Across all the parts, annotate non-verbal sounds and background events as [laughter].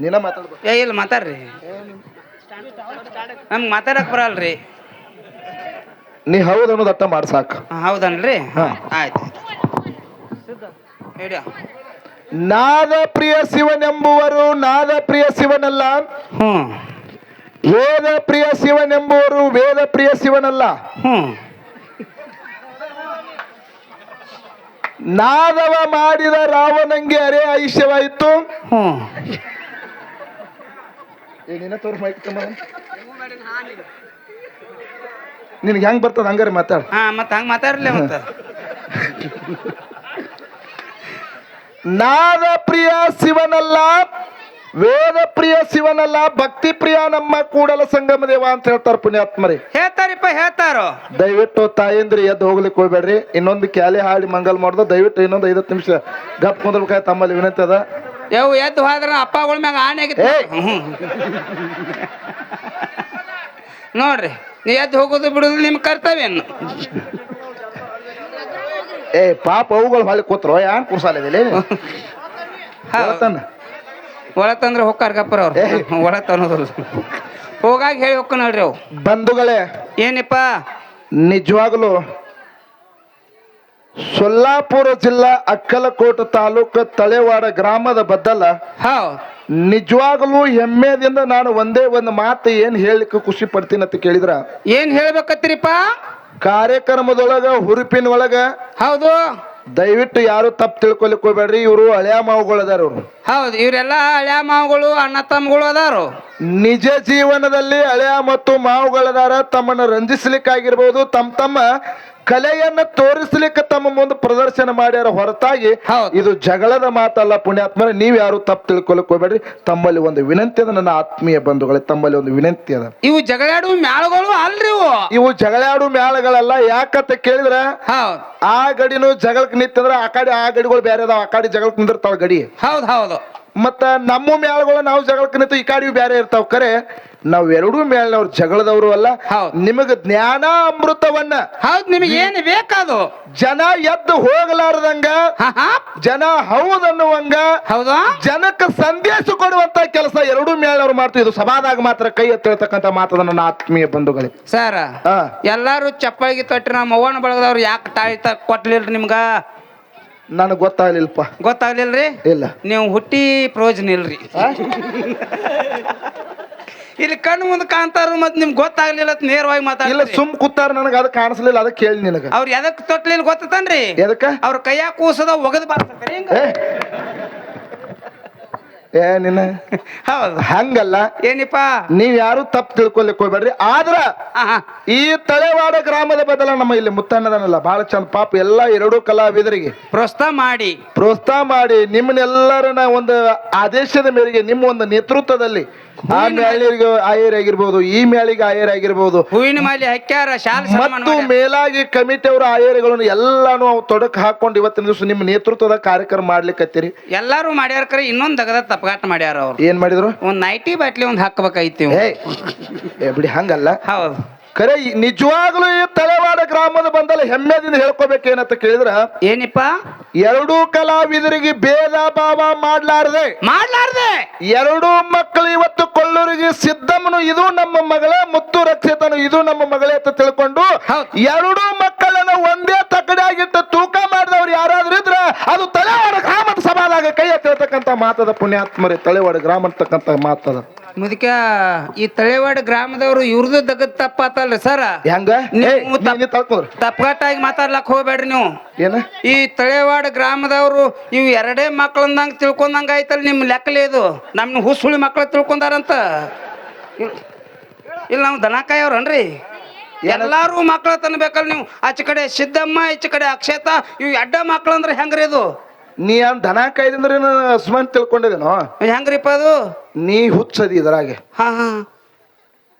ನೀನ ಮಾತಾಡ್ಬೇಕು. ಏ ಇಲ್ಲ ಮಾತಾಡ್ರಿ. ನಮ್ಗೆ ಮಾತಾಡಕ್ ಬರಲ್ರಿ. ನೀ ಹೌದು ಅನ್ನೋದು ಅಟ್ಟ ಮಾಡಿ ಸಾಕು. ಹಾ, ಹೌದನ್ರಿ? ಹಾ. ಆಯ್ತು ಹಿಡಿಯೋ ನಾದ ಪ್ರಿಯ ಶಿವನೆಂಬುವರು ನಾದ ಪ್ರಿಯ ಶಿವನಲ್ಲ. ಹ್ಞೂ. ವೇದ ಪ್ರಿಯ ಶಿವನೆಂಬುವರು ವೇದ ಪ್ರಿಯ ಶಿವನಲ್ಲ. ಹ್ಞೂ. ನಾದವ ಮಾಡಿದ ರಾವಣಂಗೆ ಅರೆ ಆಯುಷ್ಯವಾಯಿತು ಹ್ಞೂ. ನಿನಗೆ ಹೆಂಗ್ ಬರ್ತದ ಹಂಗಾರೆ ಮಾತಾಡ. ಹಾ ಮತ್ತೆ ಹಂಗೆ ಮಾತಾಡ್ಲಿ ಮತ್ತೆ. ನಾದ ಪ್ರಿಯ ಶಿವನಲ್ಲ ವೇದ ಪ್ರಿಯ ಶಿವನಲ್ಲ ಭಕ್ತಿ ಪ್ರಿಯ ನಮ್ಮ ಕೂಡಲ ಸಂಗಮ ದೇವ ಅಂತ ಹೇಳ್ತಾರ ಪುಣ್ಯಾತ್ಮರಿ. ಹೇಳ್ತಾರಿಪ್ಪ ಹೇಳ್ತಾರೋ. ದಯವಿಟ್ಟು ತಾಯಂದ್ರಿ ಎದ್ದು ಹೋಗ್ಲಿಕ್ಕೆ ಹೋಗ್ಬೇಡ್ರಿ. ಇನ್ನೊಂದು ಕ್ಯಾಲೆ ಹಾಡಿ ಮಂಗಲ್ ಮಾಡ್ದು ದಯವಿಟ್ಟು ಇನ್ನೊಂದು ಐವತ್ತು ನಿಮಿಷ ಗಪ್ ಕುಂದ್ರಬೇಕಾಯ್ತು ತಮ್ಮಲ್ಲಿ ವಿನಂತಿ ಅದ. ಯಾವ ಎದ್ದು ಹೋದ್ರ ಅಪ್ಪಗಳ ಮ್ಯಾಗ ಆನೆ ಆಗಿತ್ತು. ನೋಡ್ರಿ ನೀ ಎದ್ದು ಹೋಗೋದು ಬಿಡೋದು ನಿಮ್ಮ ಕರ್ತವ್ಯ ಏ ಪಾಪ ಅವುಗಳು ಹೊಳಿ ಕೂತ್ರು ಯಾನ್ ಕುರ್ಸಾಲಿದಿಲ್ಲ ಒಳತಂದ್ರೆ ಒಳ ತಂದ್ರೆ ಹೊಕ್ಕಾರ ಗಪ್ಪರ ಅವ್ರು. ಏಯ್! ಹೋಗಾಗಿ ತನ್ನೋದಿಲ್ಲ ಹೋಗಾಗ ಹೇಳಿ ಹೋಗ್ಕ ನೋಡ್ರಿ ಅವು. ಬಂಧುಗಳೇ ಏನಿಪ್ಪ? ನಿಜವಾಗಲೂ ಸೊಲ್ಲಾಪುರ ಜಿಲ್ಲಾ ಅಕ್ಕಲಕೋಟ ತಾಲೂಕು ತಳೆವಾಡ ಗ್ರಾಮದ ಬದ್ದಲ ಹೌದು ನಿಜವಾಗಲೂ ಹೆಮ್ಮೆದಿಂದ ನಾನು ಒಂದೇ ಒಂದು ಮಾತು ಏನ್ ಹೇಳಲಿಕ್ಕೆ ಖುಷಿ ಪಡ್ತೀನಿ ಅಂತ ಕೇಳಿದ್ರ? ಏನ್ ಹೇಳ್ಬೇಕತ್ತೀರಿಪ್ಪ? ಕಾರ್ಯಕ್ರಮದೊಳಗ ಹುರುಪಿನ ಒಳಗ ಹೌದು. ದಯವಿಟ್ಟು ಯಾರು ತಪ್ಪು ತಿಳ್ಕೊಲಿಕ್ ಹೋಗ್ಬೇಡ್ರಿ ಇವರು ಹಳೆಯ ಮಾವುಗಳು ಅದಾರ ಇವ್ರು ಹೌದು ಇವರೆಲ್ಲ ಹಳೆಯ ಮಾವುಗಳು ಅಣ್ಣ ತಮ್ಮಗಳು ಅದಾರು ನಿಜ ಜೀವನದಲ್ಲಿ ಹಳೆಯ ಮತ್ತು ಮಾವುಗಳದಾರ ತಮ್ಮನ್ನು ರಂಜಿಸ್ಲಿಕ್ಕಾಗಿರ್ಬೋದು ತಮ್ಮ ತಮ್ಮ ಕಲೆಯನ್ನ ತೋರಿಸ್ಲಿಕ್ಕೆ ತಮ್ಮ ಮುಂದೆ ಪ್ರದರ್ಶನ ಮಾಡ್ಯಾರ ಹೊರತಾಗಿ. ಇದು ಜಗಳದ ಮಾತಲ್ಲ ಪುಣ್ಯಾತ್ಮರ ನೀವ್ ಯಾರು ತಪ್ಪು ತಿಳ್ಕೊಳಕ್ ಹೋಗ್ಬೇಡ್ರಿ. ತಮ್ಮಲ್ಲಿ ಒಂದು ವಿನಂತಿ ಅದ ನನ್ನ ಆತ್ಮೀಯ ಬಂಧುಗಳೇ ತಮ್ಮಲ್ಲಿ ಒಂದು ವಿನಂತಿ ಅದ. ಇವು ಜಗಳಾಡುವ ಮ್ಯಾಳಗಳು ಅಲ್ರಿ ಇವು. ಜಗಳಾಡು ಮ್ಯಾಳಗಳಲ್ಲ ಯಾಕಂತ ಕೇಳಿದ್ರ? ಆ ಗಡಿನೂ ಜಗಳಕ್ ನಿಂತಂದ್ರ ಆ ಕಡೆ ಆ ಗಡಿಗಳು ಬೇರೆ ಅದಾವ ಆ ಕಡೆ ಜಗಳಕ್ ನಿಂದಿರ್ತಾವ ಗಡಿ. ಹೌದು ಹೌದು. ಮತ್ತ ನಮ್ಮ ಮ್ಯಾಳುಗಳು ನಾವು ಜಗಳಕ್ ನಿಂತು ಈ ಕಾಡಿ ಬೇರೆ ಇರ್ತಾವ ಕರೆ. ನಾವ್ ಎರಡೂ ಮೇಳನವ್ರು ಜಗಳದವರು ಅಲ್ಲ. ನಿಮಗ ಜ್ಞಾನ ಅಮೃತವನ್ನ ಹೌದು ನಿಮಗೆ ಏನು ಬೇಕಾದು. ಜನ ಎದ್ದು ಹೋಗಲಾರದಂಗ ಜನ ಹೌದನ್ನುವಂಗ ಹೌದಾ? ಜನಕ್ಕೆ ಸಂದೇಶ ಕೊಡುವಂತ ಕೆಲಸ ಎರಡೂ ಮೇಳವ್ರು ಮಾಡ್ತೀವಿ. ಇದು ಸಭಾದಾಗ ಮಾತ್ರ ಕೈ ಎತ್ತಿರ್ತಕ್ಕಂಥ ಮಾತದ ನನ್ನ ಆತ್ಮೀಯ ಬಂಧುಗಳೇ. ಸರ್ ಎಲ್ಲಾರು ಚಪ್ಪಳಿಗೆ ತೊಟ್ಟಿ ನಮ್ಮ ಅವ್ವನ ಬಳಗದವ್ರು ಯಾಕೆ ತಾಯಿ ಕೊಟ್ಟಲಿಲ್ಲ ಕೊಟ್ಲಿಲ್ರಿ ನಿಮ್ಗ? ನನಗೆ ಗೊತ್ತಾಗ್ಲಿಲ್ಲಪ್ಪ. ರೀ ಇಲ್ಲ. ನೀವು ಹುಟ್ಟಿ ಪ್ರಯೋಜನ ಇಲ್ರಿ. ಇಲ್ಲಿ ಕಣ್ಣು ಮುಂದೆ ಕಾಣ್ತಾರ ಮತ್ ನಿಮ್ಗೆ ಗೊತ್ತಾಗ್ಲಿಲ್ಲ ಅಂತ ನೇರವಾಗಿ ಇಲ್ಲ ಸುಮ್ ಕೂತಾರ ನನಗೆ ಅದು ಕಾಣಿಸ್ಲಿಲ್ಲ ಅದಕ್ಕೆ ಕೇಳಿ ನಿನಗ. ಅವ್ರು ಎದಕ್ ತೊಟ್ಲಿಲ್ಲ ಗೊತ್ತತನ್ರಿ? ಎದಕ್ಕ? ಅವ್ರ ಕೈಯಾಗ ಕೂಸದ ಒಗದ್ ಬಾರ್ತಾರೆ ಹಿಂಗ. ಏ. ಏ ನಿನ್ನ. ಹೌದು. ಹಂಗಲ್ಲ. ಏನಿಪ್ಪ? ನೀವ್ ಯಾರು ತಪ್ಪು ತಿಳ್ಕೊಲಿಕ್ಕೆ ಹೋಗ್ಬೇಡ್ರಿ. ಆದ್ರ ಹಾ ಹಾ ಈ ತಲೆವಾಡ ಗ್ರಾಮದ ಬದಲ ನಮ್ಮ ಇಲ್ಲಿ ಮುತ್ತಣ್ಣದನಲ್ಲ ಬಹಳ ಚಂದ ಪಾಪ ಎಲ್ಲಾ ಎರಡೂ ಕಲಾವಿದರಿಗೆ. ಪ್ರೋತ್ಸಾಹ ಮಾಡಿ. ಪ್ರೋತ್ಸಾಹ ಮಾಡಿ ನಿಮ್ಮನ್ನೆಲ್ಲರನ್ನ ಒಂದು ಆದೇಶದ ಮೇರೆಗೆ ನಿಮ್ಮ ಒಂದು ನೇತೃತ್ವದಲ್ಲಿ ಆ ಮ್ಯಾಳಿಗೆ ಆಯರ್ ಆಗಿರ್ಬೋದು ಈ ಮ್ಯಾಳಿಗೆ ಆಯರ್ ಆಗಿರ್ಬೋದು. ಹೂವಿನ ಮಾಲಿ ಹಕ್ಕ್ಯಾರ ಶಾಲ ಮತ್ತು ಮೇಲಾಗಿ ಕಮಿಟಿ ಅವರ ಆಯರ್ಗಳನ್ನು ಎಲ್ಲಾನು ಅವು ತೊಡಕ್ ಹಾಕೊಂಡು ಇವತ್ತಿನ ದಿವಸ ನಿಮ್ಮ ನೇತೃತ್ವದ ಕಾರ್ಯಕ್ರಮ ಮಾಡ್ಲಿಕ್ಕತ್ತೀರಿ ಎಲ್ಲಾರು ಮಾಡ್ಯಾರ ಕರೆ ಇನ್ನೊಂದ್ ದಗದ ತಪಗಾಟ ಮಾಡ್ಯಾರ ಅವ್ರು. ಏನ್ ಮಾಡಿದ್ರು? ಒಂದ್ ನೈಟಿ ಬಾಟ್ಲಿ ಒಂದ್ ಹಾಕ್ಬೇಕಾಯ್ತಿ ಬಿಡಿ ಹಂಗಲ್ಲ. ಹೌದು. ಈ- ನಿಜವಾಗ್ಲೂ ಈ ತಲೆವಾಡ ಗ್ರಾಮದ ಬಂದಲ್ಲ ಹೆಮ್ಮೆದಿಂದ ಹೇಳ್ಕೊಬೇಕೇನಂತ ಕೇಳಿದ್ರ ಏನಿಪ್ಪ? ಎರಡೂ ಕಲಾವಿದರಿಗೆ ಭೇದ ಭಾವ ಮಾಡ್ಲಾರ್ದೆ. ಮಾಡ್ಲಾರ್ದೆ. ಎರಡೂ ಮಕ್ಕಳು ಇವತ್ತು ಕೊಲ್ಲೂರಿಗೆ ಸಿದ್ದಮ್ಮನು ಇದು ನಮ್ಮ ಮಗಳೇ ಮುತ್ತು ರಕ್ಷಿತನು ಇದು ನಮ್ಮ ಮಗಳೇ ಅಂತ ತಿಳ್ಕೊಂಡು. ಎರಡೂ ಮಕ್ಕಳನ್ನು ಒಂದೇ ತಕಡಿಯಾಗಿಟ್ಟು ತೂಕ ಮಾಡಿದವ್ರು ಯಾರಾದ್ರೂ ಇದ್ರೆ ಅದು ತಲೆವಾಡ ಗ್ರಾಮದ ಸಭಾದಾಗ ಕೈ ಎತ್ತಿರ್ತಕ್ಕಂಥ ಮಾತದ ಪುಣ್ಯಾತ್ಮರೇ ತಲೆವಾಡ ಗ್ರಾಮ ಅಂತಕ್ಕಂಥ ಮಾತದ. ಮುದಕ ಈ ತಳೆವಾಡ ಗ್ರಾಮದವರು ಇವ್ರದ್ದು ದಗದ್ ತಪ್ಪಾತಲ್ರಿ ಸರ್. ಹೆಂಗ? ನೀವು ತಪ್ಪಗಾಟಾಗಿ ಮಾತಾಡ್ಲಕ್ ಹೋಗ್ಬೇಡ್ರಿ ನೀವು. ಏನ? ಈ ತಳೆವಾಡ ಗ್ರಾಮದವರು ಇವ್ ಎರಡೇ ಮಕ್ಳಂದಂಗ ತಿಳ್ಕೊಂಡಂಗ ಆಯ್ತಲ್ಲ ನಿಮ್ ಲೆಕ್ಕಲೆ ಇದು. ನಮ್ ಹುಸುಳಿ ಮಕ್ಳು ತಿಳ್ಕೊಂಡಾರಂತ. ಇಲ್- ಇಲ್ಲ ನಾವು ದನಕಾಯಿ ಅವ್ರನ್ರಿ ಎಲ್ಲಾರು ಮಕ್ಳ ತನ್ಬೇಕಲ್ಲ ನೀವು. ಆಚೆ ಕಡೆ ಸಿದ್ದಮ್ಮ ಈಚೆ ಕಡೆ ಅಕ್ಷತ ಇವ್ ಎಡ್ಡ ಮಕ್ಳು ಅಂದ್ರೆ ಹೆಂಗ್ರಿ ಇದು? ನೀ ಏನ್ ದನ ಕಾಯ್ದಂದ್ರೆ ಸುಮನ್ ತಿಳ್ಕೊಂಡಿದೇನೋ? ಹೆಂಗ್ರಿಪ್ಪ ಅದು? ನೀ ಹುಚ್ಚದಿ ಇದ್ರಾಗೆ. ಹಾ ಹಾ.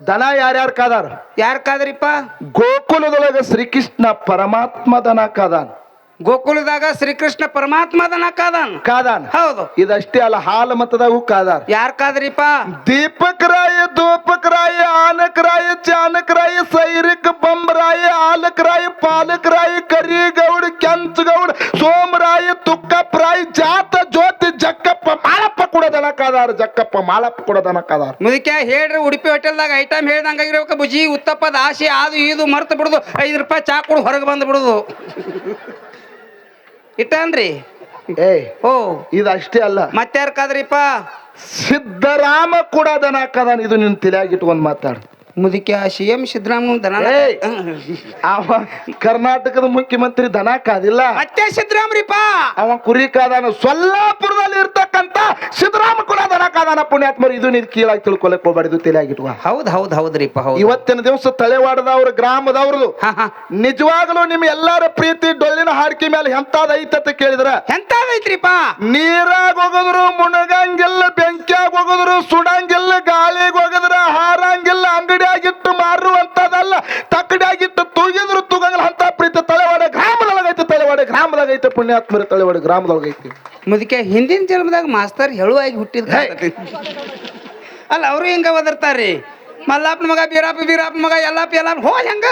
ದನ ಯಾರ್ಯಾರು ಕಾದಾರ? ಯಾರ ಕಾದ್ರಿಪ್ಪ? ಗೋಕುಲದೊಳಗ ಶ್ರೀಕೃಷ್ಣ ಪರಮಾತ್ಮ ದನ ಕಾದಾನ. ಗೋಕುಲದಾಗ ಶ್ರೀಕೃಷ್ಣ ಪರಮಾತ್ಮ ದನಕಾದನ್ ಕಾದಾನ. ಹೌದು. ಇದಷ್ಟೇ ಅಲ್ಲ ಹಾಲು ಮತದಾಗೂ ಕಾದಾರ ಯಾರ ಕಾದ್ರಿಪ್ಪ ದೀಪಕ್ ರಾಯ ದೂಪಕ್ ರಾಯ ಆನಕ್ ರಾಯ ಚಾನಕ್ ರಾಯ ಸೈರಿಕ್ ಬಂಬರಾಯ ಆಲಕ್ ರಾಯ ಪಾಲಕ್ ರಾಯ ಕರಿಗೌಡ ಕೆಂಚಗೌಡ ಸೋಮರಾಯ ತುಕ್ಕಪ್ಪ ರಾಯ ಜಾತ ಜ್ಯೋತಿ ಜಕ್ಕಪ್ಪ ಮಾಲಪ್ಪ ಕೂಡ ದನಕಾದಾರ ಜಕ್ಕಪ್ಪ ಮಾಲಪ್ಪ ಕೂಡ ದನಕಾದಾರ ಮುದಕ್ಕೆ ಹೇಳ್ರಿ ಉಡುಪಿ ಹೋಟೆಲ್ದಾಗ ಐಟಮ್ ಹೇಳ್ದಂಗ ಆಗಿರ್ಬೇಕು ಬುಜಿ ಉತ್ತಪ್ಪದ ದಾಸಿ ಅದು ಇದು ಮರ್ತು ಬಿಡುದು ಐದು ರೂಪಾಯಿ ಚಾ ಕೊಡು ಹೊರಗೆ ಬಂದು ಬಿಡುದು. ಇಟ್ಟನ್ರಿ ಏ ಓ ಅಷ್ಟೇ ಅಲ್ಲ. ಮತ್ತಾರ ಕಾದ್ರಿಪ್ಪ? ಸಿದ್ದರಾಮ ಕೂಡ ದನಕಾದಾನ ಇದು ನಿನ್ನ ತಲೆಯಾಗಿ ಇಟ್ಕೊಂಡು ಮಾತಾಡು. ಮುದಿಕೆ ಸಿ ಎಂ ಸಿದ್ದರಾಮಯ್ಯ ದನ ಏಯ್! ಅವ ಕರ್ನಾಟಕದ ಮುಖ್ಯಮಂತ್ರಿ ದನ ಕಾದಿಲ್ಲ. ಮತ್ತೆ ಸಿದ್ದರಾಮ್ರಿಪ್ಪ ಅವ ಕುರಿ ಕಾದಾನ ಸೊಲ್ಲಾಪುರದಲ್ಲಿ ಇರ್ತಕ್ಕಂತ ಸಿದ್ದರಾಮ ಕೂಡ ದನ ಕಾದಾನ ಪುಣ್ಯಾತ್ಮರು. ಇದು ನೀನು ಕೀಳಾಗಿ ತಿಳ್ಕೊಳಕ್ ಹೋಗ್ಬಾರ್ದು ತಲೆಯಾಗಿಟ್ವ ಹೌದ್ ಹೌದ್ ಹೌದ್ರಿಪ್ಪ ಹೌದು. ಇವತ್ತಿನ ದಿವಸ ತಲೆವಾಡದವ್ರ ಗ್ರಾಮದವ್ರದು. ಹಾ ಹಾ. ನಿಜವಾಗಲೂ ನಿಮ್ ಎಲ್ಲಾರ ಪ್ರೀತಿ ಡೊಳ್ಳಿನ ಹಾಡ್ಕಿ ಮೇಲೆ ಎಂತಾದ ಐತಂತ ಕೇಳಿದ್ರ ಎಂತಾದೈತ್ರಿಪ್ಪ ನೀರಾಗ ಹೋಗದ್ರು ಮುಣಗಂಗಿಲ್ಲ ಬೆಂಕಿಯಾಗ ಹೋಗದ್ರು ಸುಡಂಗಿಲ್ಲ ಗಾಳಿಗೆ ಹೋಗದ್ರ ಹಾರಂಗಿಲ್ಲ ಅಂಗಡಿಯಾಗಿಟ್ಟು ಮಾರುವಂತದಲ್ಲ ತಕ್ಕಡಿಯಾಗಿಟ್ಟು ತೂಗಿದ್ರು ತೂಗಂಗಿಲ್ಲ ಅಂತ ಪ್ರೀತಿ ತಲೆವಾಡ ಗ್ರಾಮದೊಳಗೈತೆ ತಲೆವಾಡ ಗ್ರಾಮದಾಗೈತೆ ಪುಣ್ಯಾತ್ಮರ ತಲೆವಾಡ ಗ್ರಾಮದೊಳಗೈತಿ. ಮುದಕ್ಕೆ ಹಿಂದಿನ ಜನ್ಮದಾಗ ಮಾಸ್ತರ್ ಹೆಳುವಾಗಿ ಹುಟ್ಟಿದ ಅಲ್ಲ ಅವರು ಹಿಂಗ ಒದರ್ತಾರ್ರಿ? ಮಲ್ಲಾಪ್ನ ಮಗ ಬೀರಪ್ಪ ಬೀರಪ್ಪನ ಮಗ ಎಲ್ಲಪ್ಪ ಎಲ್ಲಪ್ಪ ಹೋ ಹೆಂಗ.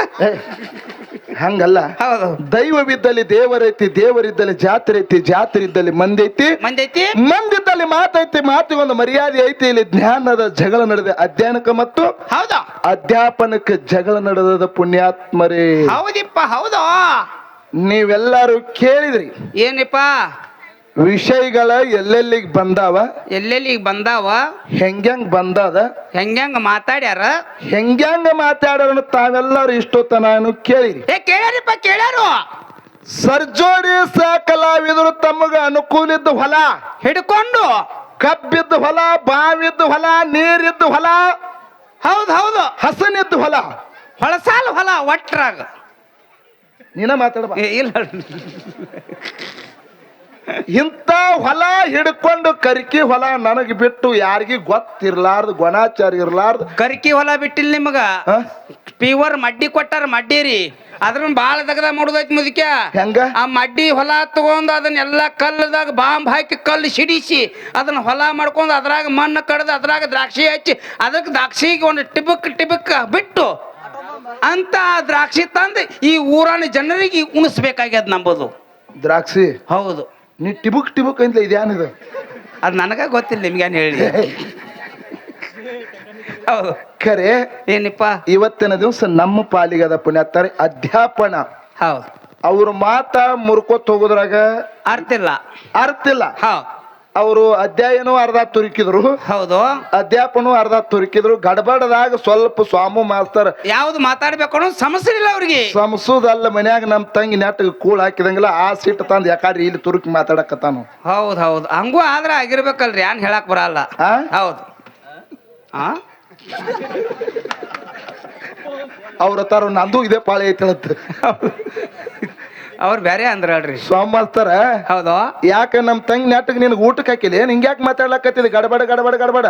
ಹಂಗಲ್ಲ. ಹೌದು. ದೈವವಿದ್ದಲ್ಲಿ ದೇವರೈತಿ ದೇವರಿದ್ದಲ್ಲಿ ಜಾತ್ರೆ ಐತಿ ಜಾತ್ರೆ ಇದ್ದಲ್ಲಿ ಮಂದಿ ಐತಿ ಮಂದೈತಿ. ಮಂದಿದ್ದಲ್ಲಿ ಮಾತೈತಿ ಮಾತಿಗೊಂದು ಮರ್ಯಾದೆ ಐತಿ. ಇಲ್ಲಿ ಜ್ಞಾನದ ಜಗಳ ನಡೆದ ಅಧ್ಯಯನಕ್ಕೆ ಮತ್ತು ಹೌದಾ. ಅಧ್ಯಾಪನಕ್ಕೆ ಜಗಳ ನಡೆದ ಪುಣ್ಯಾತ್ಮರೇ. ಹೌದಿಪ್ಪ ಹೌದು. ನೀವೆಲ್ಲರೂ ಕೇಳಿದ್ರಿ. ಏನಿಪ್ಪ ವಿಷಯಗಳ ಎಲ್ಲೆಲ್ಲಿಗೆ ಬಂದಾವ? ಎಲ್ಲೆಲ್ಲಿಗೆ ಬಂದಾವ? ಹೆಂಗ್ಯಾಂಗ್ ಬಂದದ? ಹೆಂಗ್ಯಾಂಗ ಮಾತಾಡ್ಯಾರ? ಹೆಂಗ್ಯಾಂಗ ಮಾತಾಡ್ಯಾರ ತಾವೆಲ್ಲರೂ ಇಷ್ಟೊತ್ತನ ಕೇಳಿರಿ. ಏ ಕೇಳ್ಯಾರಿಪ್ಪ ಕೇಳ್ಯಾರು? ಸರ್ಜೋಡಿ ಕಲಾವಿದರು ತಮಗ ಅನುಕೂಲಿದ್ದ ಹೊಲ. ಹಿಡ್ಕೊಂಡು? ಕಬ್ಬಿದ್ದ ಹೊಲ ಬಾವಿದ್ದ ಹೊಲ ನೀರಿದ್ದ ಹೊಲ ಹೌದು ಹೌದು. ಹಸನಿದ್ದ ಹೊಲ. ಹೊಳಸಾಲ ಹೊಲ ಒಟ್ರಾಗ. ನೀನ ಮಾತಾಡ ಇಲ್ಲ. ಇಂಥ ಹೊಲ ಹಿಡ್ಕೊಂಡು ಕರ್ಕಿ ಹೊಲ ನನಗೆ ಬಿಟ್ಟು ಯಾರಿಗೂ ಗೊತ್ತಿರ್ಲಾರ್ದು ಗೊಣಾಚಾರ ಇರ್ಲಾರ್ದು. ಕರ್ಕಿ ಹೊಲ ಬಿಟ್ಟಿಲ್ಲ ನಿಮಗ? ಪಿವರ್ ಮಡ್ಡಿ ಕೊಟ್ಟಾರ ಮಡ್ಡಿ ರೀ ಅದ್ರನ್ನ ಬಾಳ ದಗದ ಮಾಡುದೈತಿ ಮುದಕ್ಯ ಹೆಂಗ? ಆ ಮಡ್ಡಿ ಹೊಲ ತಗೊಂಡು ಅದನ್ನೆಲ್ಲ ಕಲ್ಲದಾಗ ಬಾಂಬ್ ಹಾಕಿ ಕಲ್ಲು ಸಿಡಿಸಿ ಅದನ್ನ ಹೊಲ ಮಾಡ್ಕೊಂಡು ಅದ್ರಾಗ ಮಣ್ಣು ಕಡ್ದು ಅದ್ರಾಗ ದ್ರಾಕ್ಷಿ ಹಚ್ಚಿ ಅದಕ್ಕೆ ದ್ರಾಕ್ಷಿಗೆ ಒಂದು ಟಿಬಕ್ ಟಿಬಕ್ ಬಿಟ್ಟು ಅಂತ ದ್ರಾಕ್ಷಿ ತಂದು ಈ ಊರನ ಜನರಿಗೆ ಉಣಿಸ್ಬೇಕಾಗ್ಯದ ನಂಬುದು. ದ್ರಾಕ್ಷಿ? ಹೌದು. ನೀ ಟಿಬುಕ್ ಟಿಬುಕ್ ಅಂತ ಇದ್ಯಾನಿದು ಅದು ನನಗ ಗೊತ್ತಿಲ್ಲ ನಿಮ್ಗೇನು ಹೇಳಿ? ಹೌದು. ಖರೆ ಏನಪ್ಪ? ಇವತ್ತಿನ ದಿವಸ ನಮ್ಮ ಪಾಲಿಗದ ಪುಣ್ಯಾತ್ತಾರೆ ಅಧ್ಯಾಪನ. ಹೌದು. ಅವ್ರ ಮಾತ ಮುರ್ಕೋತ್ ಹೋಗೋದ್ರಾಗ ಅರ್ಥ ಇಲ್ಲ. ಅರ್ಥ ಇಲ್ಲ. ಹೌದು. ಅವರು ಅಧ್ಯಾಯನೂ ಅರ್ಧ ತುರುಕಿದ್ರು. ಹೌದು. ಅಧ್ಯಾಪನೂ ಅರ್ಧ ತುರುಕಿದ್ರು. ಗಡಬಡದಾಗ ಸ್ವಲ್ಪ ಸ್ವಾಮು ಮಾಸ್ತರ್ ಯಾವ್ದು ಮಾತಾಡ್ಬೇಕು ಸಮಸ್ಯೆ ಇಲ್ಲ ಅವ್ರಿಗೆ. ಸಂಸದಲ್ಲ ಮನ್ಯಾಗ ನಮ್ ತಂಗಿ ನೆಟ್ಟ ಕೂಳ್ ಹಾಕಿದಂಗಿಲ್ಲ ಆ ಸೀಟ್ ತಂದ್ ಯಾಕಾದ್ರೆ ಇಲ್ಲಿ ತುರುಕಿ ಮಾತಾಡಕತ್ತಾನು. ಹೌದು ಹೌದು. ಹಂಗೂ ಆದ್ರೆ ಆಗಿರ್ಬೇಕಲ್ರಿ ಏನ್ ಹೇಳಕ್ ಬರಲ್ಲ? ಹೌದು. ಆ? ಅವ್ರ ತರ ನಂದು ಇದೇ ಪಾಳಿ ಐತಿ ಅವ್ರು ಬೇರೆ ಅಂದ್ರ ಹೇಳ್ರಿ ಸೋಮಸ್ತರ ಮಾಸ್ತರ ಹೌದು. ಯಾಕ ನಮ್ ತಂಗಿ ನೆಟ್ಟಿಗೆ ನಿನಗೆ ಊಟಕ್ಕೆ ಹಾಕಿದೆ ನಿಂಗೆ ಯಾಕೆ ಮಾತಾಡ್ಲಕತ್ತಿದ್ ಗಡಬಡ ಗಡಬಡ ಗಡಬಡ.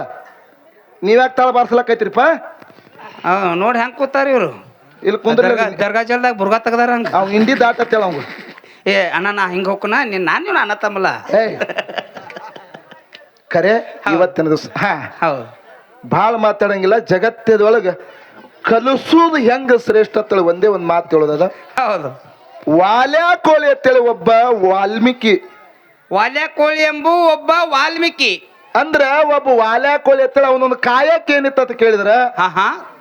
ನೀವ್ಯಾಕ್ ತಾಳ ಬಾರ್ಸ್ಲಕೈತ್ರಿಪ್ಪ ನೋಡಿ ಹೆಂಗ್ ಕೂತಾರ ಇವ್ರು. ಇಲ್ಲಿ ಕುಂದ್ರ ದರ್ಗಾ ಜಲ್ದಾಗ ಬುರ್ಗಾ ತೆಗ್ದಾರ ಹಂಗ. ಅವ್ ಹಿಂಡಿ ದಾಟತ್ತೇಳ ಅವ್ ಏ ಅಣ್ಣ ನಾ ಹಿಂಗ ಹೋಗ್ಕನ? ನೀನ್ ನಾನ್ ನೀವು ಅಣ್ಣ ತಮ್ಮಲ್ಲ. ಕರೆ ಖರೆ ಇವತ್ತಿನ ದಿವಸ. ಹಾ. ಹೌದು. ಭಾಳ ಮಾತಾಡಂಗಿಲ್ಲ. ಜಗತ್ತದೊಳಗ ಕಲಿಸೋದು ಹೆಂಗ ಶ್ರೇಷ್ಠ ತಳ ಒಂದೇ ಒಂದು ಮಾತು ಹೇಳೋದದ. ಹೌದು. ವಾಲ್ಯಾ ಕೋಳಿ ಅಂತೇಳಿ ಒಬ್ಬ ವಾಲ್ಮೀಕಿ. ವಾಲ್ಯಾ ಕೋಳಿ ಎಂಬು ಒಬ್ಬ ವಾಲ್ಮೀಕಿ. ಅಂದ್ರ ಒಬ್ಬ ವಾಲ್ಯಾ ಕೋಳಿ ಅಂತೇಳಿ ಅವನೊಂದು ಕಾಯಕ್ಕೆ ಏನಿತ್ತು ಅಂತ ಕೇಳಿದ್ರ? ಹಾ ಹಾ.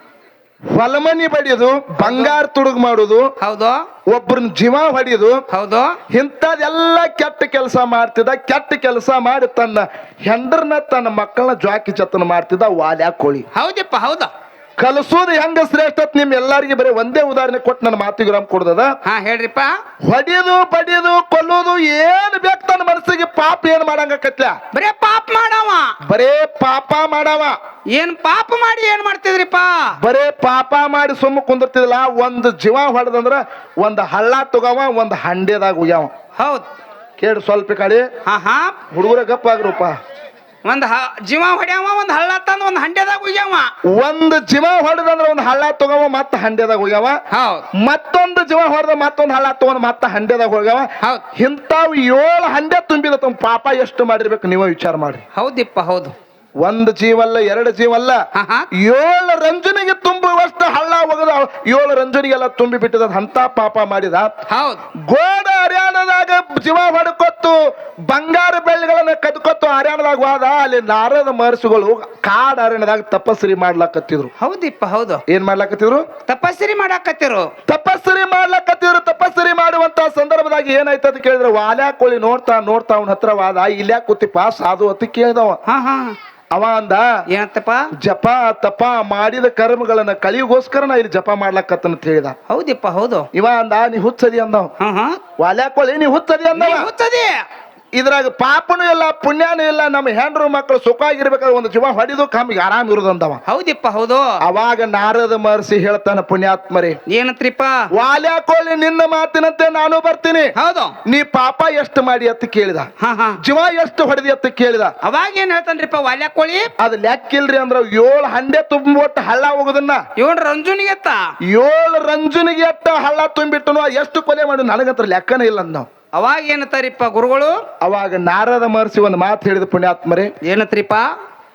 ಹೊಲಮನಿ ಬಡಿಯೋದು ಬಂಗಾರ ತುಡುಗ್ ಮಾಡೋದು ಹೌದು. ಒಬ್ಬರನ್ನ ಜೀವ ಹೊಡಿಯೋದು ಹೌದು. ಇಂಥದೆಲ್ಲ ಕೆಟ್ಟ ಕೆಲಸ ಮಾಡ್ತಿದ್ದ ಕೆಟ್ಟ ಕೆಲಸ ಮಾಡಿ ತನ್ನ ಹೆಂಡ್ರನ್ನ ತನ್ನ ಮಕ್ಕಳನ್ನ ಜಾಕಿ ಜತನ ಮಾಡ್ತಿದ್ದ ವಾಲ್ಯಾ ಕೋಳಿ. ಹೌದಪ್ಪ ಹೌದಾ. ಕಲಿಸೋದು ಹೆಂಗ ಶ್ರೇಷ್ಠ ನಿಮ್ ಎಲ್ಲಾರಿಗೆ ಬರೀ ಒಂದೇ ಉದಾಹರಣೆ ಕೊಟ್ಟು ನನ್ನ ಮಾತಿಗೆ ರಾಮ್ ಕೊಡ್ದದ? ಹಾ ಹೇಳ್ರಿಪ್ಪ. ಹೊಡಿಯೋದು ಬಡಿಯೋದು ಕೊಲ್ಲೋದು ಏನ್ ಬೇಕು ತನ್ನ ಮನಸ್ಸಿಗೆ ಪಾಪ ಏನ್ ಮಾಡಂಗಕತ್ಲ ಬರೇ ಪಾಪ ಮಾಡವ. ಬರೇ ಪಾಪ ಮಾಡವ. ಏನ್ ಪಾಪ ಮಾಡಿ ಏನ್ ಮಾಡ್ತಿದ್ರಿಪ್ಪ? ಬರೇ ಪಾಪ ಮಾಡಿ ಸುಮ್ಮ ಕುಂದಿರ್ತಿದ್ಲ ಒಂದು ಜೀವ ಹೊಡೆದಂದ್ರ ಒಂದ್ ಹಳ್ಳ ತಗೋವ ಒಂದ್ ಹಂಡೆದಾಗ ಉಗ್ಯಾವ ಹೌದ್. ಕೇಳಿ ಸ್ವಲ್ಪ ಕಡೆ. ಹಾ ಹಾ. ಹುಡುಗರ ಗಪ್ಪ ಆಗ್ರಪ್ಪ ಒಂದ್ ಹ ಜೀವ ಹೊಡ್ಯಾವ ಒಂದ್ ಹಳ್ಳ ತಂದ್ ಒಂದ್ ಹಂಡೆದಾಗ ಹೋಗ್ಯಾವ ಒಂದ್ ಜೀವ ಹೊಡೆದಂದ್ರ ಒಂದ್ ಹಳ್ಳ ತಗೋವ ಮತ್ತ ಹಂಡ್ಯದಾಗ ಹೋಗ್ಯಾವ ಹೌದ್. ಮತ್ತೊಂದು ಜೀವ ಹೊಡೆದ ಮತ್ತೊಂದ್ ಹಳ್ಳ ತಗೊಂಡ್ ಮತ್ತ ಹಂಡ್ಯದಾಗ ಹೋಗ್ಯಾವ ಹೌದ್. ಇಂತಾವ್ ಏಳು ಹಂಡೆ ತುಂಬಿದ ತಮ್ಮ ಪಾಪ ಎಷ್ಟು ಮಾಡಿರ್ಬೇಕು ನೀವೇ ವಿಚಾರ ಮಾಡ್ರಿ. ಹೌದಿಪ್ಪ ಹೌದು. ಒಂದ್ ಜೀವಲ್ಲ ಎರಡು ಜೀವಲ್ಲ. ಏಳು ರಂಜನಿಗೆ ತುಂಬುವಷ್ಟು ಹಳ್ಳ ಒಗದ ಏಳು ರಂಜನಿಗೆಲ್ಲ ತುಂಬಿ ಬಿಟ್ಟದ ಅಂತ ಪಾಪ ಮಾಡಿದ. ಗೋಡ ಹರ್ಯಾಣದಾಗ ಜೀವ ಹೊಡ್ಕೊತ್ತು ಬಂಗಾರ ಬೆಳ್ಳಿಗಳನ್ನ ಕದ್ಕೊತ್ತು ಹರ್ಯಾಣದಾಗ ಹೋದ ಅಲ್ಲಿ ನಾರದ ಮಹರ್ಷಿಗಳು ಕಾಡ್ ಅರಣ್ಯದಾಗ ತಪಸ್ಸರಿ ಮಾಡ್ಲಾಕತ್ತಿದ್ರು. ಹೌದಿಪ್ಪ ಹೌದು. ಏನ್ ಮಾಡ್ಲಾಕತ್ತಿದ್ರು? ತಪಸ್ಸರಿ ಮಾಡಾಕತ್ತಿರು. ತಪಸ್ಸರಿ ಮಾಡ್ಲಾಕತ್ತಿದ್ರು ತಪಸ್ಸರಿ ಮಾಡುವಂತ ಸಂದರ್ಭದಾಗ ಏನಾಯ್ತು ಅಂತ ಕೇಳಿದ್ರೆ ವಾಲ್ಯಾ ಕೋಳಿ ನೋಡ್ತಾ ನೋಡ್ತಾ ಅವನ ಹತ್ರ ವಾದ ಇಲ್ಯಾ ಕೂತಿಪ್ಪ ಸಾಧು ಅಂತ ಕೇಳಿದವ. ಹಾ ಹಾ. ಅವ ಅಂದ ಏನತ್ತಪ್ಪ ಜಪ ತಪ ಮಾಡಿದ ಕರ್ಮಗಳನ್ನ ಕಲಿಯುಗೋಸ್ಕರ ನಾ ಇಲ್ಲಿ ಜಪ ಮಾಡ್ಲಕತ್ತಂತ ಹೇಳಿದ. ಹೌದಿಪ್ಪ ಹೌದು. ಇವ ಅಂದ ನೀ ಹುಚ್ಚದಿ ಅಂದವ್. ಹಾ ಹಾ ವಾಲ್ಯಾ ಕೋಳಿ ನೀ ಹುಚ್ಚದಿ ಅಂದವ. ಹುಚ್ಚದಿ. ಇದ್ರಾಗ ಪಾಪನೂ ಇಲ್ಲ ಪುಣ್ಯನೂ ಇಲ್ಲ ನಮ್ಮ ಹೆಂಡ್ರು ಮಕ್ಕಳು ಸುಖ ಆಗಿರ್ಬೇಕಾದ್ರೆ ಒಂದು ಜೀವ ಹೊಡೆದು ಕಮ್ಮಿಗೆ ಆರಾಮ್ ಇರುದಂದವ. ಹೌದಿಪ್ಪ ಹೌದು. ಅವಾಗ ನಾರದ ಮಹರ್ಷಿ ಹೇಳ್ತಾನ ಪುಣ್ಯಾತ್ಮರಿ ಏನತ್ರಿಪ್ಪ? ವಾಲ್ಯಾ ಕೋಳಿ ನಿನ್ನ ಮಾತಿನಂತೆ ನಾನು ಬರ್ತೀನಿ. ಹೌದು. ನೀ ಪಾಪ ಎಷ್ಟು ಮಾಡಿ ಅಂತ ಕೇಳಿದ. ಜೀವ ಎಷ್ಟು ಹೊಡೆದಿ ಅಂತ ಕೇಳಿದ. ಅವಾಗ ಏನ್ ಹೇಳ್ತಾನ್ರಿಪ್ಪ ವಾಲ್ಯ ಕೋಳಿ? ಅದ್ ಲೆಕ್ಕಿಲ್ರಿ ಅಂದ್ರ ಏಳು ಹಂಡೆ ತುಂಬಿಟ್ಟು ಹಳ್ಳ ಹೋಗುದನ್ನ. ಇವನ್ ರಂಜುನಿಗೆ ಏಳು ರಂಜುನಿಗೆ ಎತ್ತ ಹಳ್ಳ ತುಂಬಿಟ್ಟನು ಎಷ್ಟು ಕೊಲೆ ಮಾಡಿ ನನಗಂತ್ರ ಲೆಕ್ಕನೇ ಇಲ್ಲ ಅಂದ್ ನಾವು. ಅವಾಗ ಏನತ್ತಾರಿಪ್ಪ ಗುರುಗಳು? ಅವಾಗ ನಾರದ ಮಹರ್ಷಿ ಒಂದು ಮಾತು ಹೇಳಿದ ಪುಣ್ಯಾತ್ಮರೇ ಏನತ್ರಿಪ್ಪ?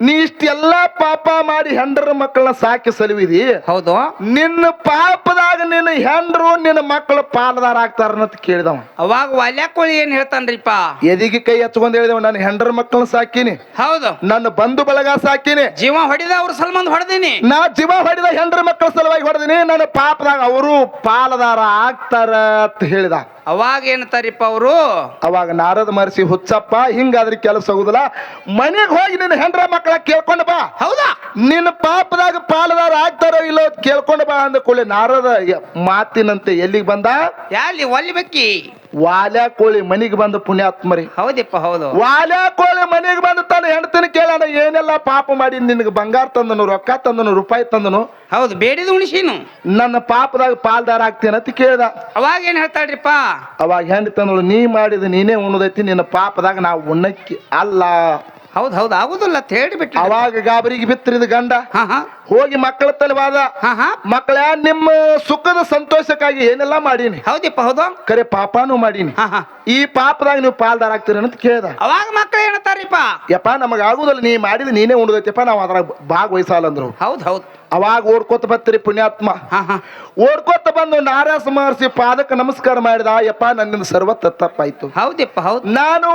ನೀ ಇಷ್ಟೆಲ್ಲಾ ಪಾಪ ಮಾಡಿ ಹೆಂಡರ ಮಕ್ಕಳನ್ನ ಸಾಕಿ ಸಲುವಿದಿ? ಹೌದು. ನಿನ್ನ ಪಾಪದಾಗ ನಿನ್ನ ಹೆಂಡ್ರು ನಿನ್ನ ಮಕ್ಕಳು ಪಾಲದಾರ ಆಗ್ತಾರ ಅಂತ ಕೇಳಿದವ. ಅವಾಗ ವಾಲ್ಯಾಕೋಳಿ ಏನ್ ಹೇಳ್ತಾನ್ರಿಪ್ಪ? ಎದಿಗೆ ಕೈ ಹಚ್ಕೊಂಡ್ ಹೇಳಿದವ ನನ್ನ ಹೆಂಡರ ಮಕ್ಕಳನ್ನ ಸಾಕಿನಿ. ಹೌದು. ನನ್ನ ಬಂಧು ಬಳಗ ಸಾಕಿನಿ. ಜೀವ ಹೊಡಿದ ಅವ್ರ ಸಲ್ಮಂದ್ ಹೊಡೆದಿನಿ. ನಾ ಜೀವ ಹೊಡೆದ ಹೆಂಡ್ರ ಮಕ್ಕಳ ಸಲುವಾಗಿ ಹೊಡೆದಿನಿ. ನನ್ನ ಪಾಪದಾಗ ಅವರು ಪಾಲದಾರ ಆಗ್ತಾರ ಅಂತ ಹೇಳಿದ. ಅವಾಗ ಏನತ್ತಾರಿಪ್ಪ ಅವರು? ಅವಾಗ ನಾರದ ಮಹರ್ಷಿ ಹುಚ್ಚಪ್ಪ ಹಿಂಗಾದ್ರೆ ಕೆಲಸ ಹೋಗುದಿಲ್ಲ. ಮನೆಗೆ ಹೋಗಿ ನಿನ್ನ ಹೆಂಡ್ರ ಮಕ್ಕಳ ಕೇಳ್ಕೊಂಡು ಬಾ. ಹೌದಾ? ನಿನ್ನ ಪಾಪದಾಗ ಪಾಲದಾರ ಆಗ್ತಾರೋ ಇಲ್ಲೋ ಕೇಳ್ಕೊಂಡು ಬಾ ಅಂದ ಕೂಡಲೇ ನಾರದ ಮಾತಿನಂತೆ ಎಲ್ಲಿಗೆ ಬಂದ? ಯಾಲಿ ಒಲ್ಲಿ ಬೆಕ್ಕಿ? ವಾಲ್ಯಾ ಕೋಳಿ ಮನಿಗೆ ಬಂದ ಪುಣ್ಯಾತ್ಮರಿ ಹೌದಪ್ಪ ಹೌದು. ವಾಲ್ಯಾ ಕೋಳಿ ಮನೆಗೆ ಬಂದು ತನ್ನ ಹೆಂಡತಿನ ಕೇಳೋಣ ಏನೆಲ್ಲ ಪಾಪ ಮಾಡಿ ನಿನಗೆ ಬಂಗಾರ ತಂದನು ರೊಕ್ಕ ತಂದನು ರೂಪಾಯಿ ತಂದನು? ಹೌದು ಬೇಡಿದ ಉಣಿಸೀನು ನನ್ನ ಪಾಪದಾಗ ಪಾಲ್ದಾರ ಆಗ್ತೇನೆ ಅಂತ ಕೇಳ್ದ. ಅವಾಗ ಏನ್ ಹೇಳ್ತಾಳ್ರಿಪ್ಪ? ಅವಾಗ ಹೆಂಡತಿ ತಂದಳು ನೀ ಮಾಡಿದ ನೀನೇ ಉಣ್ಣದೈತಿ ನಿನ್ನ ಪಾಪದಾಗ ನಾವು ಉಣ್ಣಕ್ಕೆ ಅಲ್ಲ. ಹೌದ್ ಹೌದು ಆಗುದಿಲ್ಲ ಅಂತ ಅವಾಗ ಗಾಬರಿಗೆ ಬಿತ್ತರಿದ ಗಂಡ. ಹಾ ಹಾ. ಹೋಗಿ ಮಕ್ಕಳ ತಲೆವಾದ ಹಾ ಹಾ. ಮಕ್ಕಳ ನಿಮ್ಮ ಸುಖದ ಸಂತೋಷಕ್ಕಾಗಿ ಏನೆಲ್ಲ ಮಾಡೀನಿ? ಹೌದಿಪ್ಪ ಹೌದು. ಕರೆ ಪಾಪಾನು ಮಾಡೀನಿ. ಹಾ ಹಾ. ಈ ಪಾಪದಾಗ ನೀವು ಪಾಲ್ದಾರ ಆಗ್ತೀರಿ ಅಂತ ಕೇಳಿದ. ಅವಾಗ ಮಕ್ಕಳು ಏನತ್ತಾರಿಪ್ಪ ಯಪ್ಪ ನಮಗ ಆಗುದಲ್ಲ ನೀ ಮಾಡಿದ ನೀನೇ ಉಣ್ದೈತಿಪ್ಪ ನಾವು ಅದ್ರಾಗ ಭಾಗವಹಿಸಲ್ಲ ಅಂದ್ರು. ಹೌದ್ ಹೌದ್. ಅವಾಗ ಓಡ್ಕೋತ ಬರ್ತೀರಿ ಪುಣ್ಯಾತ್ಮ. ಹಾ ಹಾ. ಓಡ್ಕೋತ ಬಂದು ನಾರಾಸ ಮಹರ್ಷಿ ಪಾದಕ್ಕೆ ನಮಸ್ಕಾರ ಮಾಡಿದ ಯಪ್ಪ ನನ್ನಿಂದ ಸರ್ವ ತಪ್ಪಾಯ್ತು ಹೌದಪ್ಪ ಹೌದು. ನಾನು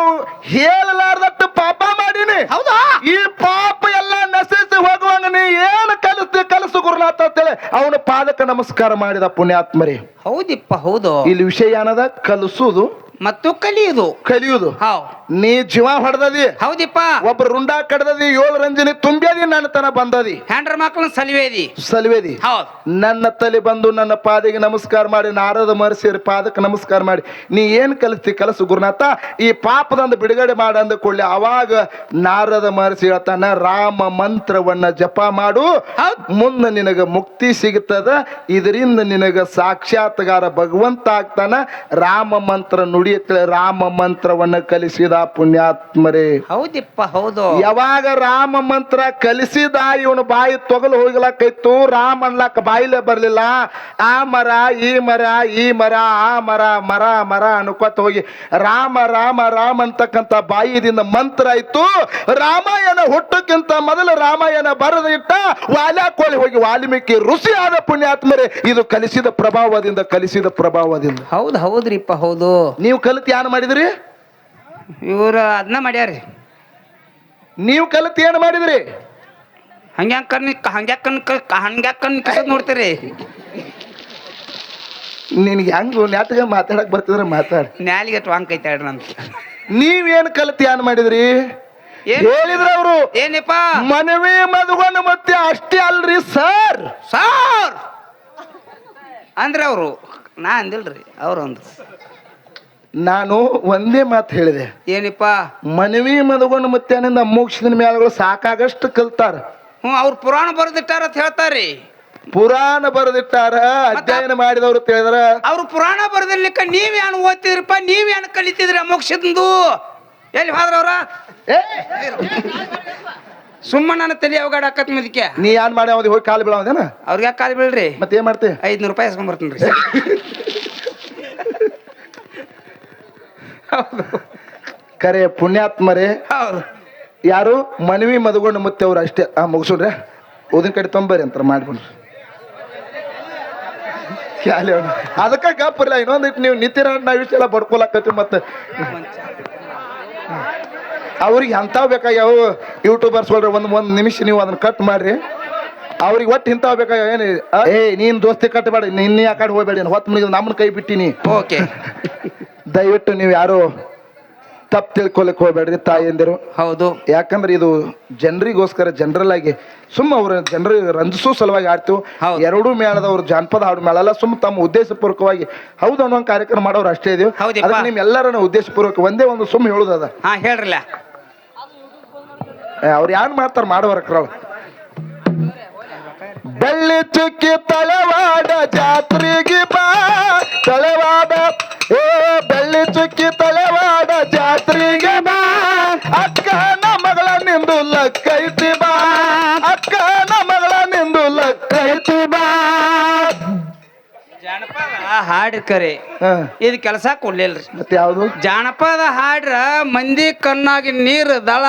ಹೇಳಲಾರ್ದಟ್ಟು ಪಾಪ ಮಾಡೀನಿ. ಹೌದಾ? ಈ ಪಾಪ ಎಲ್ಲ ನಶಿಸಿ ಹೋಗುವಂಗ ನೀ ಏನು ಕಲಿಸ್ತಿ ಕಲಸು ಗುರುನಾಥ ಅಂತೇಳಿ ಅವನ ಪಾದಕ ನಮಸ್ಕಾರ ಮಾಡಿದ ಪುಣ್ಯಾತ್ಮರಿ. ಹೌದಿಪ್ಪ ಹೌದು. ಇಲ್ಲಿ ವಿಷಯ ಏನದ? ಕಲಿಸುವುದು. ಮತ್ತು ಕಲಿಯುದು. ಕಲಿಯುದು. ಹೌ. ನೀ ಜೀವ ಹೊಡೆದದಿ. ಹೌದಿಪ್ಪ. ಒಬ್ಬ ರುಂಡ ಕಡ್ದದಿ ಏಳು ರಂಜನಿ ತುಂಬ್ಯದಿ ನನ್ನ ತನ ಬಂದದಿ. ಹ್ಯಾಂಡ್ರ ಮಕ್ಕಳ ಸಲಿವೇದಿ. ಸಲ್ವೇದಿ. ಹೌದು. ನನ್ನ ತಲೆ ಬಂದು ನನ್ನ ಪಾದಿಗೆ ನಮಸ್ಕಾರ ಮಾಡಿ ನಾರದ ಮಹರ್ಷಿಯರ ಪಾದಕ್ಕೆ ನಮಸ್ಕಾರ ಮಾಡಿ ನೀ ಏನ್ ಕಲಿಸ್ತಿ ಕಲಸು ಗುರುನಾಥ? ಈ ಪಾಪದಂದು ಬಿಡುಗಡೆ ಮಾಡ ಅಂದ ಕೂಡಲೇ ಅವಾಗ ನಾರದ ಮಹರ್ಷಿ ಹೇಳ್ತಾನ ರಾಮ ಮಂತ್ರವನ್ನ ಜಪ ಮಾಡು. ಮುಂದೆ ನಿನಗ ಮುಕ್ತಿ ಸಿಗುತ್ತದ ಇದರಿಂದ ನಿನಗ ಸಾಕ್ಷಾತ್ಕಾರ ಭಗವಂತ ಆಗ್ತಾನ ರಾಮ ಮಂತ್ರ ನುಡಿಯತ್ತೇಳಿ ರಾಮ ಮಂತ್ರವನ್ನ ಕಲಿಸಿದ ಪುಣ್ಯಾತ್ಮರೇ. ಹೌದಿಪ್ಪ ಹೌದು. ಯಾವಾಗ ರಾಮ ಮಂತ್ರ ಕಲಿಸಿದ ಇವನು ಬಾಯಿ ತೊಗಲು ಹೋಗ್ಲಾಕೈತು ರಾಮ ಅನ್ಲಾಕ ಬಾಯಿಲೆ ಬರ್ಲಿಲ್ಲ. ಆ ಮರ ಈ ಮರ ಈ ಮರ ಆ ಮರ ಮರ ಮರ ಅನ್ಕೋತ ಹೋಗಿ ರಾಮ ರಾಮ ರಾಮ ಅಂತಕ್ಕಂತ ಬಾಯಿದಿಂದ ಮಂತ್ರ ಆಯ್ತು ರಾಮಾಯಣ ಹುಟ್ಟಕ್ಕಿಂತ ಮೊದಲು ರಾಮಾಯಣ ಬರೆದಿಟ್ಟ ವಾಲ್ಯಾ ಕೋಳಿ ಹೋಗಿ ವಾಲ್ಮೀಕಿ ಋಷಿ ಆದ ಪುಣ್ಯಾತ್ಮರೇ. ಇದು ಕಲಿಸಿದ ಪ್ರಭಾವದಿಂದ ಕಲಿಸಿದ ಪ್ರಭಾವದಿಂದ. ಹೌದು ಹೌದ್ರಿಪ್ಪ ಹೌದು. ನೀವು ಕಲಿತು ಏನ್ ಮಾಡಿದ್ರಿ? ಇವರು ಅದನ್ನ ಮಾಡ್ಯಾರಿ ನೀವು ಕಲಿತು ಏನು ಮಾಡಿದ್ರಿ? ಹಂಗ್ಯಾಕ್ ಕಣ್ ಹಂಗ್ಯಾಕ್ ಕಣ್ ಹಂಗ್ಯಾಕ್ ಕಣ್ ಕಿಸದ್ ನೋಡ್ತೀರಿ. ನಿನ್ಗೆ ಹೆಂಗ್ ನೆಟ್ಗ ಮಾತಾಡಕ್ ಬರ್ತಿದ್ರೆ ಮಾತಾಡ. ನ್ಯಾಲಿಗೆ ವಾಂಕ್ ಐತಾಡ್ರಿ ಅಂತ ನೀವೇನು ಕಲಿತು ಏನು ಮಾಡಿದ್ರಿ? ಹೇಳಿದ್ರ ಅವರು. ಏನಪ್ಪ? ಮನವಿ ಮದುಗೊಂಡು ಮತ್ತೆ ಅಷ್ಟೇ ಅಲ್ರಿ ಸರ್. ಸಾರ್! ಅಂದ್ರೆ ಅವರು. ನಾ ಅಂದಿಲ್ರಿ ಅವ್ರು ಅಂದ್ರು. ನಾನು ಒಂದೇ ಮಾತು ಹೇಳಿದೆ. ಏನಿಪ್ಪ? ಮನವಿ ಮದುಗೊಂಡು ಮುತ್ತೇನಿಂದ ಮೋಕ್ಷದ ಮೇಳಗಳು ಸಾಕಾಗಷ್ಟು ಕಲ್ತಾರ. ಹ್ಞೂ ಅವ್ರು ಪುರಾಣ ಬರೆದಿಟ್ಟಾರ ಅಂತ ಹೇಳ್ತಾರ್ರಿ. ಪುರಾಣ ಬರೆದಿಟ್ಟಾರ ಅಧ್ಯಯನ ಮಾಡಿದವರು ತಿಳಿದ್ರ ಅವ್ರು ಪುರಾಣ ಬರೆದಿರ್ಲಿಕ್ಕ ನೀವ್ ಏನು ಓದ್ತಿದ್ರಪ್ಪ? ನೀವ್ ಏನು ಕಲಿತಿದ್ರಿ ಮೋಕ್ಷದಂದು? ಎಲ್ಲಿ ಹಾದ್ರವ್ರ ಸುಮ್ಮ ನನ್ನ ತಲೆ ಅವಗಾಡ ಹಾಕತ್ ಮದಕ್ಕೆ ನೀ ಯಾನ್ ಮಾಡಿ ಅವ್ರಿಗೆ ಹೋಗಿ ಕಾಲು ಬೀಳೋದೇನ ಅವ್ರಿಗೆ ಯಾಕೆ ಕಾಲು ಬೀಳ್ರಿ? ಮತ್ತೆ ಏನ್ ಮಾಡ್ತಿ? ಐದ್ನೂರು ರೂಪಾಯಿ ಇಸ್ಕೊಂಬರ್ತೀನಿ ರೀ. [laughs] ಕರೆ ಪುಣ್ಯಾತ್ಮರೇ. ಹೌದು. ಯಾರು ಮನವಿ ಮದಗೊಂಡು ಮತ್ತೆ ಅವ್ರು ಅಷ್ಟೇ. ಆ ಮುಗಿಸ್ರಿ ಉದಿನ ಕಡೆ ತೊಂಬರಿ ಅಂತಾರೆ ಮಾಡ್ಕೊಂಡ್ರಿ ಅದಕ್ಕೆ ಗಪ್ಪರ್ಲ ಇನ್ನೊಂದಿಟ್ಟು ನೀವು ನಿತ್ಯ ವಿಷಯ ಎಲ್ಲ ಬಡ್ಕೊಳಕತ್ತಿ ಮತ್ತೆ. ಅವ್ರಿಗೆ ಎಂತಾವ್ ಬೇಕಾಗ್ಯಾವ? ಯೂಟ್ಯೂಬರ್ಸ್ ಒಳ್ರಿ ಒಂದು ಒಂದ್ ನಿಮಿಷ ನೀವು ಅದನ್ನ ಕಟ್ ಮಾಡ್ರಿ. ಅವ್ರಿಗೆ ಒಟ್ಟು ಇಂಥವು ಬೇಕಾಗ್ಯಾವ? ಏನು ಏ ನೀನ್ ದೋಸ್ತಿ ಕಟ್ಟಬೇಡ ನಿನ್ನೆ ಆ ಕಡೆ ಹೋಗ್ಬೇಡಿ ಹೊತ್ತು ಮುಗಿದ ನಮ್ಮನ್ನ ಕೈ ಬಿಟ್ಟಿನಿ. ಓಕೆ. [laughs] ದಯವಿಟ್ಟು ನೀವು ಯಾರು ತಪ್ಪು ತಿಳ್ಕೊಳಕ್ ಹೋಗ್ಬೇಡ್ರಿ ತಾಯಿಯಂದಿರು ಹೌದು. ಯಾಕಂದ್ರೆ ಇದು ಜನರಿಗೋಸ್ಕರ ಜನರಲ್ ಆಗಿ ಸುಮ್ಮ ಅವ್ರ ಜನರಿಗೆ ರಂಜಿಸೋ ಸಲುವಾಗಿ ಆಡ್ತೀವಿ. ಎರಡೂ ಮೇಳದ ಅವ್ರ ಜಾನಪದ ಹಾಡು ಮೇಳ ಅಲ್ಲ ಸುಮ್ಮ ತಮ್ಮ ಉದ್ದೇಶಪೂರ್ವಕವಾಗಿ ಹೌದು ಅನ್ನೋ ಒಂದು ಕಾರ್ಯಕ್ರಮ ಮಾಡೋರು ಅಷ್ಟೇ ಇದೀವಿ. ಅದಕ್ಕೆ ನಿಮ್ ಎಲ್ಲರನ್ನ ಉದ್ದೇಶಪೂರ್ವಕ ಒಂದೇ ಒಂದು ಸುಮ್ಮ ಹೇಳುದದ. ಹಾ ಹೇಳ್ರಲ್ಲ. ಅವ್ರು ಯಾರು ಮಾಡ್ತಾರ ಮಾಡುವರ್ಕ್ರಳ ಬೆಳ್ಳಿ ಚುಕ್ಕಿ ತಳವಾಡ ಜಾತ್ರೆಗೆ ಬಾ. ಜಾನಪದ ಹಾಡು ಕರೆ ಹ, ಇದು ಕೆಲಸ ಕೊಡ್ಲಿಲ್ರಿ. ಮತ್ತೆ ಯಾವುದು? ಜಾನಪದ ಹಾಡ್ರ ಮಂದಿ ಕಣ್ಣಾಗಿ ನೀರು ದಳ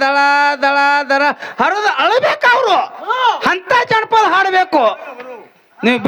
ದಳ ದಳ ದಳ ಹರಿದು ಅಳಬೇಕು ಅವರು. ಅಂತ ಜಾನಪದ ಹಾಡಬೇಕು. ನೀವು